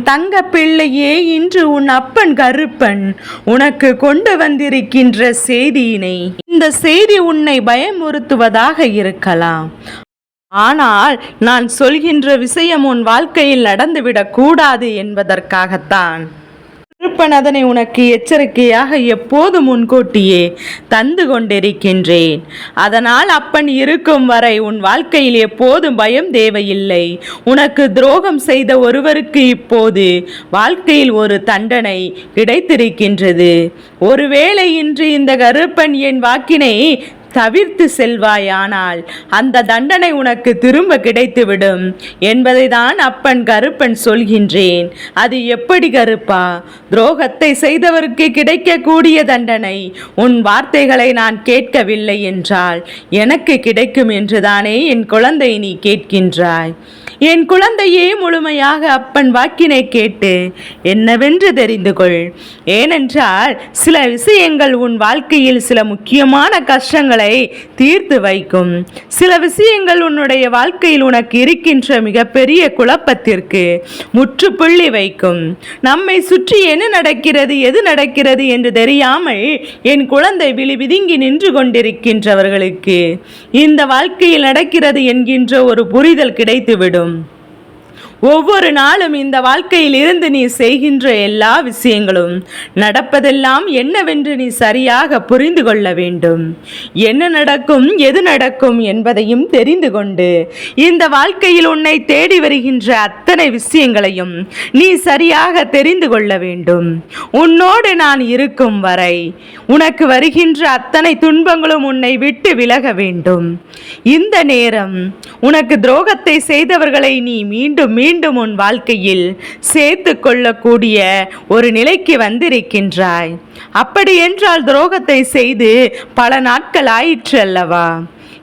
தங்க பிள்ளையே இன்று உன் அப்பன் கருப்பன் உனக்கு கொண்டு வந்திருக்கின்ற செய்தியினை. இந்த செய்தி உன்னை பயமுறுத்துவதாக இருக்கலாம். ஆனால் நான் சொல்கின்ற விஷயம் உன் வாழ்க்கையில் நடந்துவிடக் கூடாது என்பதற்காகத்தான். கருப்பன் அதனை உனக்கு எச்சரிக்கையாக எப்போதும் முன்கூட்டியே தந்து கொண்டிருக்கின்றேன். அதனால் அப்பன் இருக்கும் வரை உன் வாழ்க்கையில் எப்போதும் பயம் தேவையில்லை. உனக்கு துரோகம் செய்த ஒருவருக்கு இப்போது வாழ்க்கையில் ஒரு தண்டனை கிடைத்திருக்கின்றது. ஒருவேளை இன்று இந்த கருப்பன் என் வாக்கினை தவிர்த்து செல்வாயானால் அந்த தண்டனை உனக்கு திரும்ப கிடைத்துவிடும் என்பதை தான் அப்பன் கருப்பன் சொல்கின்றேன். அது எப்படி கருப்பா? துரோகத்தை செய்தவருக்கு கிடைக்கக்கூடிய தண்டனை உன் வார்த்தைகளை நான் கேட்கவில்லை என்றால் எனக்கு கிடைக்கும் என்றுதானே என் குழந்தை நீ கேட்கின்றாய். என் குழந்தையே முழுமையாக அப்பன் வாக்கினை கேட்டு என்னவென்று தெரிந்து கொள். ஏனென்றால் சில விஷயங்கள் உன் வாழ்க்கையில் சில முக்கியமான கஷ்டங்களை தீர்த்து வைக்கும். சில விஷயங்கள் உன்னுடைய வாழ்க்கையில் உனக்கு இருக்கின்ற மிகப்பெரிய குழப்பத்திற்கு முற்றுப்புள்ளி வைக்கும். நம்மை சுற்றி என்ன நடக்கிறது எது நடக்கிறது என்று தெரியாமல் என் குழந்தை விழி விதுங்கி நின்று கொண்டிருக்கின்றவர்களுக்கு இந்த வாழ்க்கையில் நடக்கிறது என்கின்ற ஒரு புரிதல் கிடைத்துவிடும். ஒவ்வொரு நாளும் இந்த வாழ்க்கையில் இருந்து நீ செய்கின்ற எல்லா விஷயங்களும் நடப்பதெல்லாம் என்னவென்று நீ சரியாக புரிந்து கொள்ள வேண்டும். என்ன நடக்கும் எது நடக்கும் என்பதையும் தெரிந்து கொண்டு இந்த வாழ்க்கையில் உன்னை தேடி வருகின்ற அத்தனை விஷயங்களையும் நீ சரியாக தெரிந்து கொள்ள வேண்டும். உன்னோடு நான் இருக்கும் வரை உனக்கு வருகின்ற அத்தனை துன்பங்களும் உன்னை விட்டு விலக வேண்டும். இந்த நேரம் உனக்கு துரோகத்தை செய்தவர்களை நீ மீண்டும் மீண்டும் மீண்டும் உன் வாழ்க்கையில் சேர்த்து கொள்ளக்கூடிய ஒரு நிலைக்கு வந்திருக்கின்றாய். அப்படி என்றால் துரோகத்தை செய்து பல நாட்கள் ஆயிற்று அல்லவா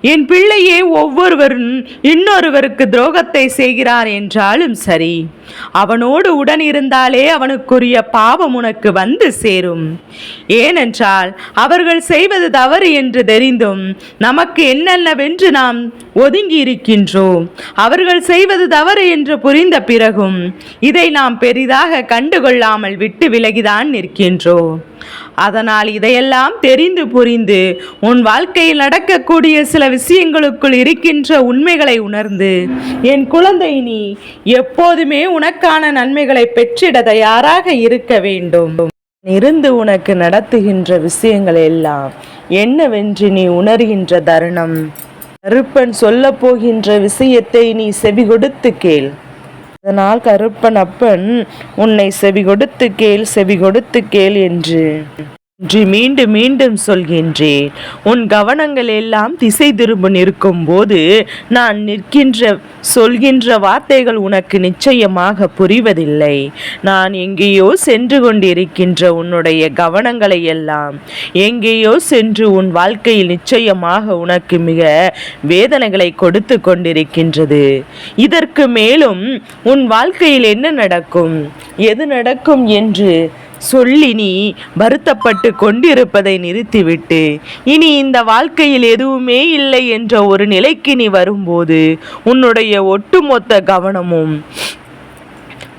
என் பிள்ளையே ஒவ்வொருவரும் இன்னொருவருக்கு துரோகத்தை செய்கிறார் என்றாலும் சரி. அவனோடு உடன் இருந்தாலே அவனுக்குரிய பாவம் உனக்கு வந்து சேரும். ஏனென்றால் அவர்கள் செய்வது தவறு என்று தெரிந்தும் நமக்கு என்னென்னவென்று நாம் ஒதுங்கி இருக்கின்றோம் அவர்கள் செய்வது தவறு என்று புரிந்த பிறகும் இதை நாம் பெரிதாக கண்டுகொள்ளாமல் விட்டு விலகிதான் நிற்கின்றோம். அதனால் இதையெல்லாம் தெரிந்து புரிந்து உன் வாழ்க்கையில் நடக்கக்கூடிய சில விஷயங்களுக்குள் இருக்கின்ற உண்மைகளை உணர்ந்து என் குழந்தை நீ எப்போதுமே உனக்கான நன்மைகளை பெற்றிட தயாராக இருக்க வேண்டும். இருந்து உனக்கு நடத்துகின்ற விஷயங்கள் எல்லாம் என்னவென்று நீ உணர்கின்ற தருணம். கருப்பன் சொல்ல போகின்ற விஷயத்தை நீ செவி கொடுத்து கேள். அதனால் கருப்பன் அப்பன் உன்னை செவி கொடுத்து கேள் செவி கொடுத்து கேள் என்று. என்று மீண்டும் மீண்டும் சொல்கின்றேன். உன் கவனங்கள் எல்லாம் திசை திரும்ப நிற்கும் போது நான் நிற்கின்ற சொல்கின்ற வார்த்தைகள் உனக்கு நிச்சயமாக புரிவதில்லை. நான் எங்கேயோ சென்று கொண்டிருக்கின்ற உன்னுடைய கவனங்களை எல்லாம் எங்கேயோ சென்று உன் வாழ்க்கையில் நிச்சயமாக உனக்கு மிக வேதனைகளை கொடுத்து கொண்டிருக்கின்றது. இதற்கு மேலும் உன் வாழ்க்கையில் என்ன நடக்கும்? எது நடக்கும் என்று சொல்லி நீ வருத்தப்பட்டு கொண்டிருப்பதை நிறுத்திவிட்டு இனி இந்த வாழ்க்கையில் எதுவுமே இல்லை என்ற ஒரு நிலைக்கு நீ வரும்போது உன்னுடைய ஒட்டுமொத்த கவனமும்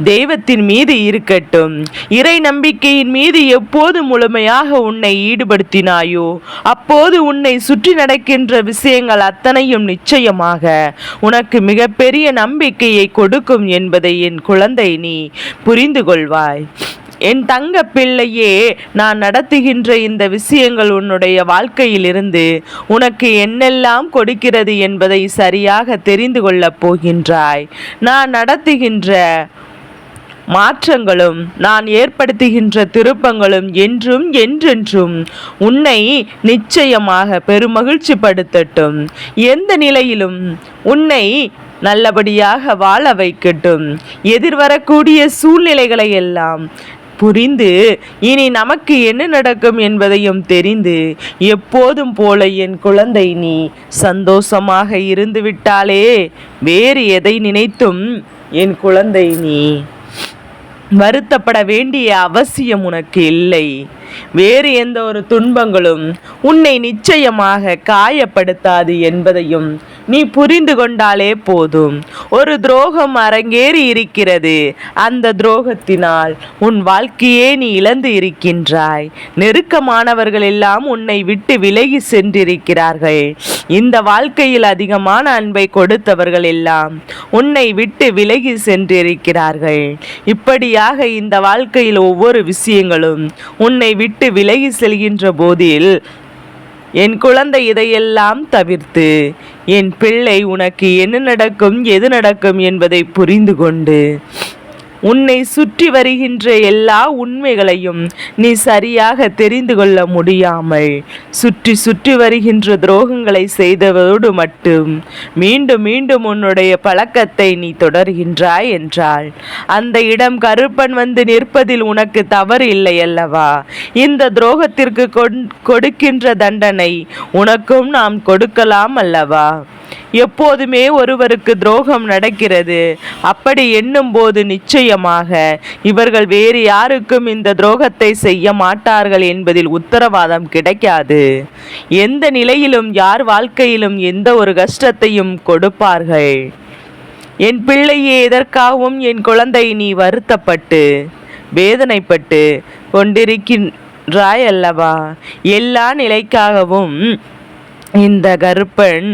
தெய்வத்தின் மீது இருக்கட்டும். இறை நம்பிக்கையின் மீது எப்போது முழுமையாக உன்னை ஈடுபடுத்தினாயோ அப்போது உன்னை சுற்றி நடக்கின்ற விஷயங்கள் அத்தனையும் நிச்சயமாக உனக்கு மிகப்பெரிய நம்பிக்கையை கொடுக்கும் என்பதை என் குழந்தை நீ புரிந்து கொள்வாய் என் தங்க பிள்ளையே நான் நடத்துகின்ற இந்த விஷயங்கள் உன்னுடைய வாழ்க்கையிலிருந்து உனக்கு என்னெல்லாம் கொடுக்கிறது என்பதை சரியாக தெரிந்து கொள்ளப் போகின்றாய். நான் நடத்துகின்ற மாற்றங்களும் நான் ஏற்படுத்துகின்ற திருப்பங்களும் என்றும் என்றென்றும் உன்னை நிச்சயமாக பெருமகிழ்ச்சி படுத்தட்டும் எந்த நிலையிலும் உன்னை நல்லபடியாக வாழ வைக்கட்டும். எதிர்வரக்கூடிய சூழ்நிலைகளை எல்லாம் புரிந்து இனி நமக்கு என்ன நடக்கும் என்பதையும் தெரிந்து எப்போதும் போல என் குழந்தை நீ சந்தோஷமாக இருந்து விட்டாலே வேறு எதை நினைத்தும் என் குழந்தை நீ வருத்தப்பட வேண்டிய அவசியம் உனக்கு இல்லை. வேறு எந்த ஒரு துன்பங்களும் உன்னை நிச்சயமாக காயப்படுத்தாது என்பதையும் நீ புரிந்து கொண்டாலே போதும். ஒரு துரோகம் அரங்கேறி இருக்கிறது. அந்த துரோகத்தினால் உன் வாழ்க்கையே நீ இழந்து இருக்கின்றாய். நெருக்கமானவர்கள் எல்லாம் உன்னை விட்டு விலகி சென்றிருக்கிறார்கள். இந்த வாழ்க்கையில் அதிகமான அன்பை கொடுத்தவர்கள் எல்லாம் உன்னை விட்டு விலகி சென்றிருக்கிறார்கள். இப்படியாக இந்த வாழ்க்கையில் ஒவ்வொரு விஷயங்களும் உன்னை விட்டு விலகி செல்கின்ற போதில் என் குழந்தை இதையெல்லாம் தவிர்த்து என் பிள்ளை உனக்கு என்ன நடக்கும் எது நடக்கும் என்பதை புரிந்து கொண்டு உன்னை சுற்றி வருகின்ற எல்லா உண்மைகளையும் நீ சரியாக தெரிந்து கொள்ள முடியாமல் சுற்றி சுற்றி வருகின்ற துரோகங்களை செய்ததோடு மட்டும் மீண்டும் மீண்டும் உன்னுடைய பழக்கத்தை நீ தொடர்கின்றாய் என்றாள். அந்த இடம் கருப்பன் வந்து நிற்பதில் உனக்கு தவறு இல்லை அல்லவா? இந்த துரோகத்திற்கு கொண்- கொடுக்கின்ற தண்டனை உனக்கும் நாம் கொடுக்கலாம் அல்லவா? எப்போதுமே ஒருவருக்கு துரோகம் நடக்கிறது. அப்படி எண்ணும்போது நிச்சயமாக இவர்கள் வேறு யாருக்கும் இந்த துரோகத்தை செய்ய மாட்டார்கள் என்பதில் உத்தரவாதம் கிடைக்காது. எந்த நிலையிலும் யார் வாழ்க்கையிலும் எந்த ஒரு கஷ்டத்தையும் கொடுப்பார்கள். என் பிள்ளையே எதற்காகவும் என் குழந்தை நீ வருத்தப்பட்டு வேதனைப்பட்டு கொண்டிருக்கின்றாய் அல்லவா எல்லா நிலைக்காகவும் இந்த கருப்பன்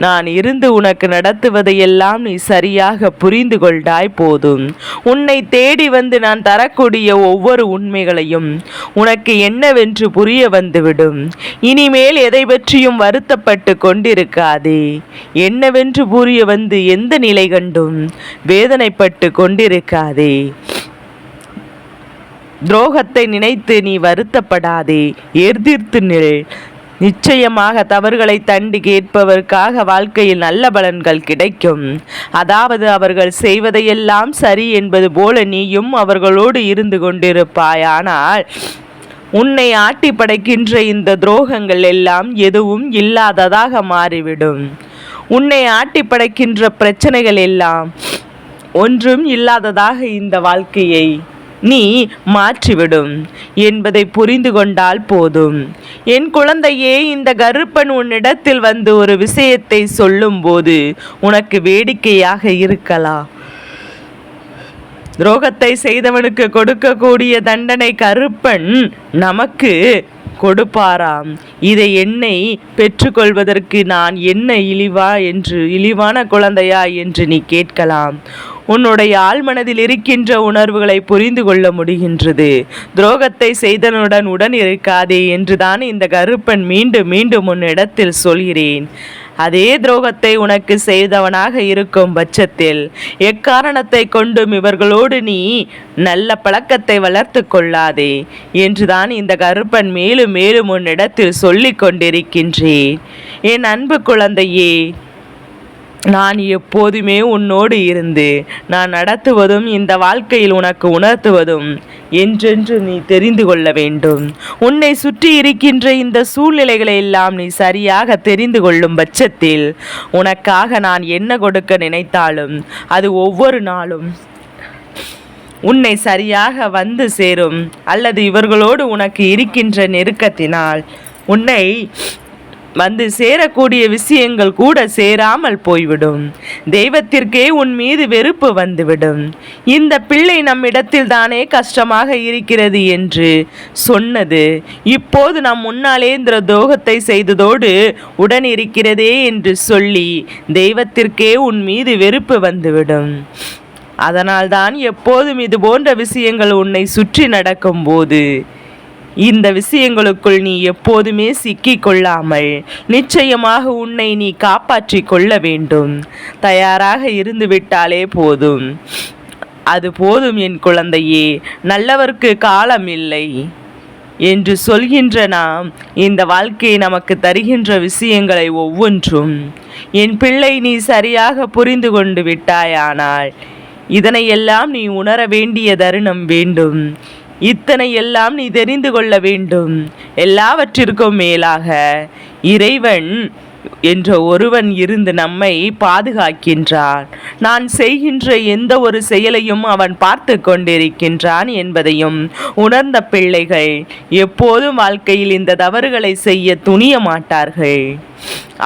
நான் இருந்து உனக்கு நடத்துவதையெல்லாம் நீ சரியாக புரிந்து கொண்டாய் போதும். உன்னை தேடி வந்து நான் தரக்கூடிய ஒவ்வொரு உண்மைகளையும் உனக்கு என்னவென்று புரிய வந்துவிடும். இனிமேல் எதை பற்றியும் வருத்தப்பட்டு கொண்டிருக்காதே. என்னவென்று புரிய வந்து எந்த நிலை கண்டும் வேதனைப்பட்டு கொண்டிருக்காதே. துரோகத்தை நினைத்து நீ வருத்தப்படாதே. எதிர்த்து நில். நிச்சயமாக தவறுகளை தண்டி கேட்பவருக்காக வாழ்க்கையில் நல்ல பலன்கள் கிடைக்கும். அதாவது அவர்கள் செய்வதையெல்லாம் சரி என்பது போல நீயும் அவர்களோடு இருந்து கொண்டிருப்பாய். ஆனால் உன்னை ஆட்டி படைக்கின்ற இந்த துரோகங்கள் எல்லாம் எதுவும் இல்லாததாக மாறிவிடும். உன்னை ஆட்டி படைக்கின்ற பிரச்சனைகள் எல்லாம் ஒன்றும் இல்லாததாக இந்த வாழ்க்கையை நீ மாற்றிவிடும் என்பதை புரிந்து கொண்டால் போதும். என் குழந்தையே இந்த கருப்பன் உன்னிடத்தில் வந்து ஒரு விஷயத்தை சொல்லும்போது உனக்கு வேடிக்கையாக இருக்கலாம். துரோகத்தை செய்தவனுக்கு கொடுக்கக்கூடிய தண்டனை கருப்பன் நமக்கு கொடுப்பாராம். இதை என்னை பெற்றுக்கொள்வதற்கு நான் என்ன இழிவா என்று இழிவான குழந்தையா என்று நீ கேட்கலாம். உன்னுடைய ஆழ்மனதில் இருக்கின்ற உணர்வுகளை புரிந்து கொள்ள முடிகின்றது. துரோகத்தை செய்தனுடன் உடன் இருக்காதே என்றுதான் இந்த கருப்பன் மீண்டும் மீண்டும் உன்னிடத்தில் சொல்கிறேன். அதே துரோகத்தை உனக்கு செய்தவனாக இருக்கும் பட்சத்தில் எக்காரணத்தை கொண்டும் இவர்களோடு நீ நல்ல பழக்கத்தை வளர்த்து கொள்ளாதே என்றுதான் இந்த கருப்பன் மேலும் மேலும் உன்னிடத்தில் சொல்லி கொண்டிருக்கின்றேன் என் அன்பு குழந்தையே நான் எப்போதுமே உன்னோடு இருந்து நான் நடத்துவதும் இந்த வாழ்க்கையில் உனக்கு உணர்த்துவதும் என்றென்று நீ தெரிந்து கொள்ள வேண்டும். உன்னை சுற்றி இருக்கின்ற இந்த சூழ்நிலைகளை எல்லாம் நீ சரியாக தெரிந்து கொள்ளும் பட்சத்தில் உனக்காக நான் என்ன கொடுக்க நினைத்தாலும் அது ஒவ்வொரு நாளும் உன்னை சரியாக வந்து சேரும். அல்லது இவர்களோடு உனக்கு இருக்கின்ற நெருக்கத்தினால் உன்னை வந்து சேரக்கூடிய விஷயங்கள் கூட சேராமல் போய்விடும். தெய்வத்திற்கே உன் மீது வெறுப்பு வந்துவிடும். இந்த பிள்ளை நம்மிடத்தில் தானே கஷ்டமாக இருக்கிறது என்று சொன்னது. இப்போது நம் முன்னாலே இந்த துரோகத்தை செய்ததோடு உடன் இருக்கிறதே என்று சொல்லி தெய்வத்திற்கே உன் மீது வெறுப்பு வந்துவிடும். அதனால்தான் எப்போதும் இது போன்ற விஷயங்கள் உன்னை சுற்றி நடக்கும்போது இந்த விஷயங்களுக்குள் நீ எப்போதுமே சிக்கிக் கொள்ளாமல் நிச்சயமாக உன்னை நீ காப்பாற்றிக் கொள்ள வேண்டும். தயாராக இருந்துவிட்டாலே போதும். அது போதும் என் குழந்தையே நல்லவர்க்கு காலம் இல்லை என்று சொல்கின்ற நாம் இந்த வாழ்க்கை நமக்கு தருகின்ற விஷயங்களை ஒவ்வொன்றும். என் பிள்ளை நீ சரியாக புரிந்து கொண்டு விட்டாயானால் இதனையெல்லாம் நீ உணர வேண்டிய தருணம் வேண்டும். இத்தனை எல்லாம் நீ தெரிந்து கொள்ள வேண்டும். எல்லாவற்றிற்கும் மேலாக இறைவன் என்ற ஒருவன் இருந்து நம்மை பாதுகாக்கின்றான். நான் செய்கின்ற எந்த ஒரு செயலையும் அவன் பார்த்து கொண்டிருக்கின்றான் என்பதையும் உணர்ந்த பிள்ளைகள் எப்போதும் வாழ்க்கையில் இந்த தவறுகளை செய்ய துணிய மாட்டார்கள்.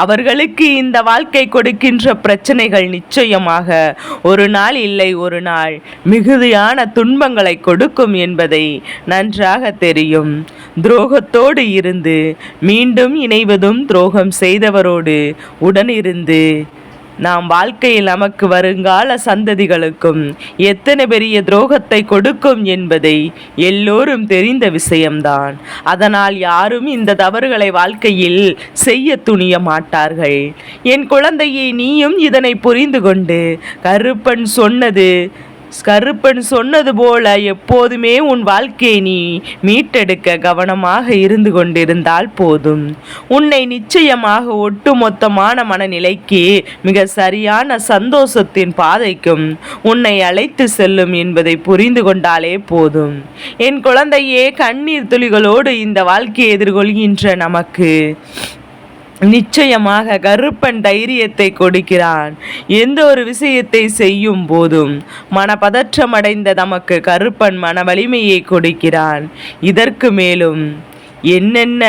அவர்களுக்கு இந்த வாழ்க்கை கொடுக்கின்ற பிரச்சனைகள் நிச்சயமாக ஒரு நாள் இல்லை ஒரு நாள் மிகுதியான துன்பங்களை கொடுக்கும் என்பதை நன்றாக தெரியும். துரோகத்தோடு இருந்து மீண்டும் இணைவதும் துரோகம் செய்தவரோடு உடனிருந்து நாம் வாழ்க்கையில் நமக்கு வருங்கால சந்ததிகளுக்கும் எத்தனை பெரிய துரோகத்தை கொடுக்கும் என்பதை எல்லோரும் தெரிந்த விஷயம்தான். அதனால் யாரும் இந்த தவறுகளை வாழ்க்கையில் செய்ய துணிய மாட்டார்கள். என் குழந்தையை நீயும் இதனை புரிந்து கொண்டு கருப்பன் சொன்னது கருப்பன் சொன்னது போல எப்போதுமே உன் வாழ்க்கையை நீ மீட்டெடுக்க கவனமாக இருந்து கொண்டிருந்தால் போதும். உன்னை நிச்சயமாக ஒட்டுமொத்தமான மனநிலைக்கு மிக சரியான சந்தோஷத்தின் பாதைக்கும் உன்னை அழைத்து செல்லும் என்பதை புரிந்து கொண்டாலே போதும். என் குழந்தையே கண்ணீர் துளிகளோடு இந்த வாழ்க்கையை எதிர்கொள்கின்ற நமக்கு நிச்சயமாக கருப்பன் தைரியத்தை கொடுக்கிறான். எந்த ஒரு விஷயத்தை செய்யும் போதும் மனப்பதற்றமடைந்த நமக்கு கருப்பன் மன வலிமையை கொடுக்கிறான். இதற்கு மேலும் என்னென்ன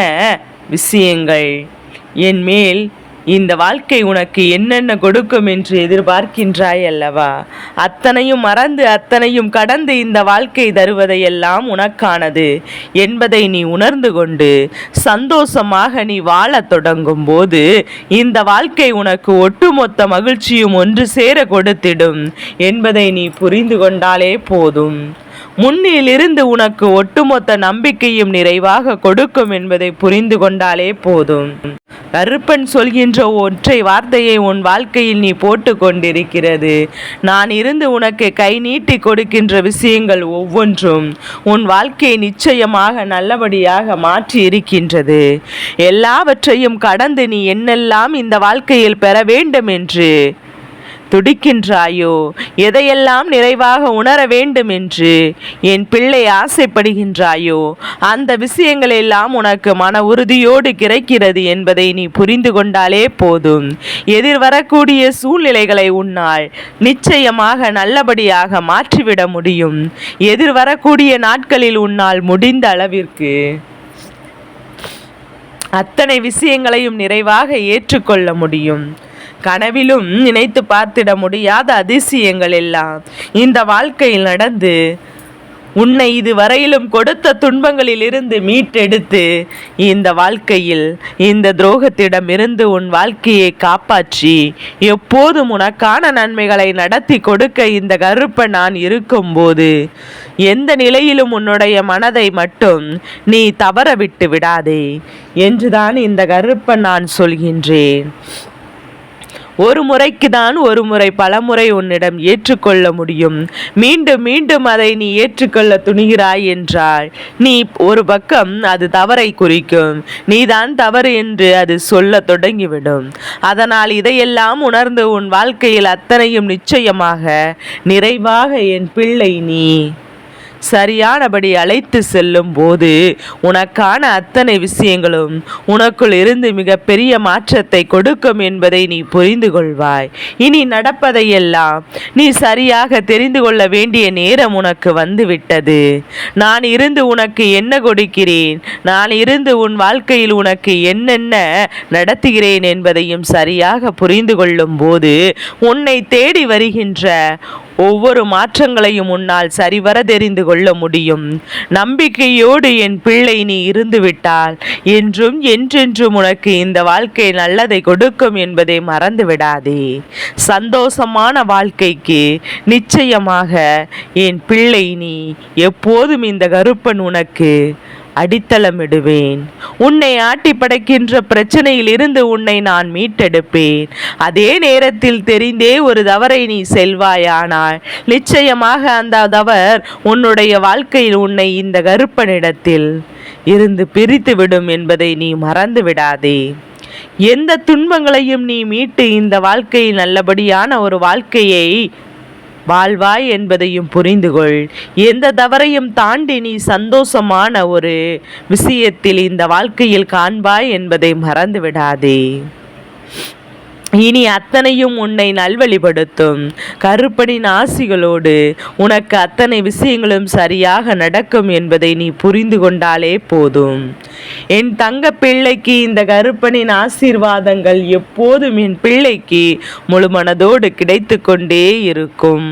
விஷயங்கள்? என் மேல் இந்த வாழ்க்கை உனக்கு என்னென்ன கொடுக்கும் என்று எதிர்பார்க்கின்றாய் அல்லவா? அத்தனையும் மறந்து அத்தனையும் கடந்து இந்த வாழ்க்கை தருவதையெல்லாம் உனக்கானது என்பதை நீ உணர்ந்து கொண்டு சந்தோஷமாக நீ வாழத் தொடங்கும் போது இந்த வாழ்க்கை உனக்கு ஒட்டுமொத்த மகிழ்ச்சியும் ஒன்று சேர கொடுத்திடும் என்பதை நீ புரிந்து கொண்டாலே போதும். முன்னிலிருந்து உனக்கு ஒட்டுமொத்த நம்பிக்கையும் நிறைவாக கொடுக்கும் என்பதை புரிந்து கொண்டாலே போதும். கருப்பன் சொல்கின்ற ஒற்றை வார்த்தையை உன் வாழ்க்கையில் நீ போட்டு கொண்டிருக்கிறது. நான் இருந்து உனக்கு கை நீட்டி கொடுக்கின்ற விஷயங்கள் ஒவ்வொன்றும் உன் வாழ்க்கையை நிச்சயமாக நல்லபடியாக மாற்றி இருக்கின்றது. எல்லாவற்றையும் கடந்து நீ என்னெல்லாம் இந்த வாழ்க்கையில் பெற வேண்டும் என்று துடிக்கின்றாயோ? எதையெல்லாம் நிறைவாக உணர வேண்டும் என்று என் பிள்ளை ஆசைப்படுகின்றாயோ? அந்த விஷயங்கள் எல்லாம் உனக்கு மன உறுதியோடு கிடைக்கிறது என்பதை நீ புரிந்து கொண்டாலே போதும். எதிர்வரக்கூடிய சூழ்நிலைகளை உன்னால் நிச்சயமாக நல்லபடியாக மாற்றிவிட முடியும். எதிர்வரக்கூடிய நாட்களில் உன்னால் முடிந்த அளவிற்கு அத்தனை விஷயங்களையும் நிறைவாக ஏற்றுக்கொள்ள முடியும். கனவிலும் நினைத்து பார்த்திட முடியாத அதிசயங்கள் எல்லாம் இந்த வாழ்க்கையில் நடந்து உன்னை இதுவரையிலும் கொடுத்த துன்பங்களில் இருந்து மீட்டெடுத்து இந்த வாழ்க்கையில் இந்த துரோகத்திடமிருந்து உன் வாழ்க்கையை காப்பாற்றி எப்போதும் உனக்கான நன்மைகளை நடத்தி கொடுக்க இந்த கருப்பை நான் இருக்கும்போது எந்த நிலையிலும் உன்னுடைய மனதை மட்டும் நீ தவற விட்டு விடாதே என்றுதான் இந்த கருப்பை நான் சொல்கின்றேன். ஒரு முறைக்கு தான் ஒரு முறை பலமுறை உன்னிடம் ஏற்றுக்கொள்ள முடியும். மீண்டும் மீண்டும் அதை நீ ஏற்றுக்கொள்ள துணிகிறாய் என்றால் நீ ஒரு பக்கம் அது தவறை குறிக்கும். நீதான் தவறு என்று அது சொல்ல தொடங்கிவிடும். அதனால் இதையெல்லாம் உணர்ந்து உன் வாழ்க்கையில் அத்தனையும் நிச்சயமாக நிறைவாக என் பிள்ளை நீ. சரியானபடி அழைத்து செல்லும் போது உனக்கான அத்தனை விஷயங்களும் உனக்குள் இருந்து மிகப்பெரிய மாற்றத்தை கொடுக்கும் என்பதை நீ புரிந்து கொள்வாய். இனி நடப்பதையெல்லாம் நீ சரியாக தெரிந்து கொள்ள வேண்டிய நேரம் உனக்கு வந்துவிட்டது. நான் இருந்து உனக்கு என்ன கொடுக்கிறேன்? நான் இருந்து உன் வாழ்க்கையில் உனக்கு என்னென்ன நடத்துகிறேன் என்பதையும் சரியாக புரிந்து கொள்ளும் போது உன்னை தேடி வருகின்ற ஒவ்வொரு மாற்றங்களையும் உன்னால் சரிவர தெரிந்து கொள்ள முடியும். நம்பிக்கையோடு என் பிள்ளை நீ இருந்துவிட்டால் என்றும் என்றென்றும் உனக்கு இந்த வாழ்க்கை நல்லதை கொடுக்கும் என்பதை மறந்து விடாதே. சந்தோஷமான வாழ்க்கைக்கு நிச்சயமாக என் பிள்ளை நீ எப்போதும் இந்த கருப்பன் உனக்கு அடித்தளமிடுவேன். உன்னை ஆட்டி படைக்கின்ற பிரச்சனையில் இருந்து உன்னை நான் மீட்டெடுப்பேன். அதே நேரத்தில் தெரிந்தே ஒரு தவறை நீ செல்வாயானால் நிச்சயமாக அந்த தவர் உன்னுடைய வாழ்க்கையில் உன்னை இந்த கருப்பனிடத்தில் இருந்து பிரித்துவிடும் என்பதை நீ மறந்து விடாதே எந்த துன்பங்களையும் நீ மீட்டு இந்த வாழ்க்கையில் நல்லபடியான ஒரு வாழ்க்கையை வாழ்வாய் என்பதையும் புரிந்து கொள் எந்த தவறையும் தாண்டி நீ சந்தோஷமான ஒரு விஷயத்தில் இந்த வாழ்க்கையில் காண்பாய் என்பதை மறந்து விடாதே இனி அத்தனையும் உன்னை நல்வழிப்படுத்தும். கருப்பனின் ஆசிகளோடு உனக்கு அத்தனை விஷயங்களும் சரியாக நடக்கும் என்பதை நீ புரிந்து கொண்டாலே போதும். என் தங்க பிள்ளைக்கு இந்த கருப்பனின் ஆசீர்வாதங்கள் எப்போதும் என் பிள்ளைக்கு முழுமனதோடு கிடைத்து கொண்டே இருக்கும்.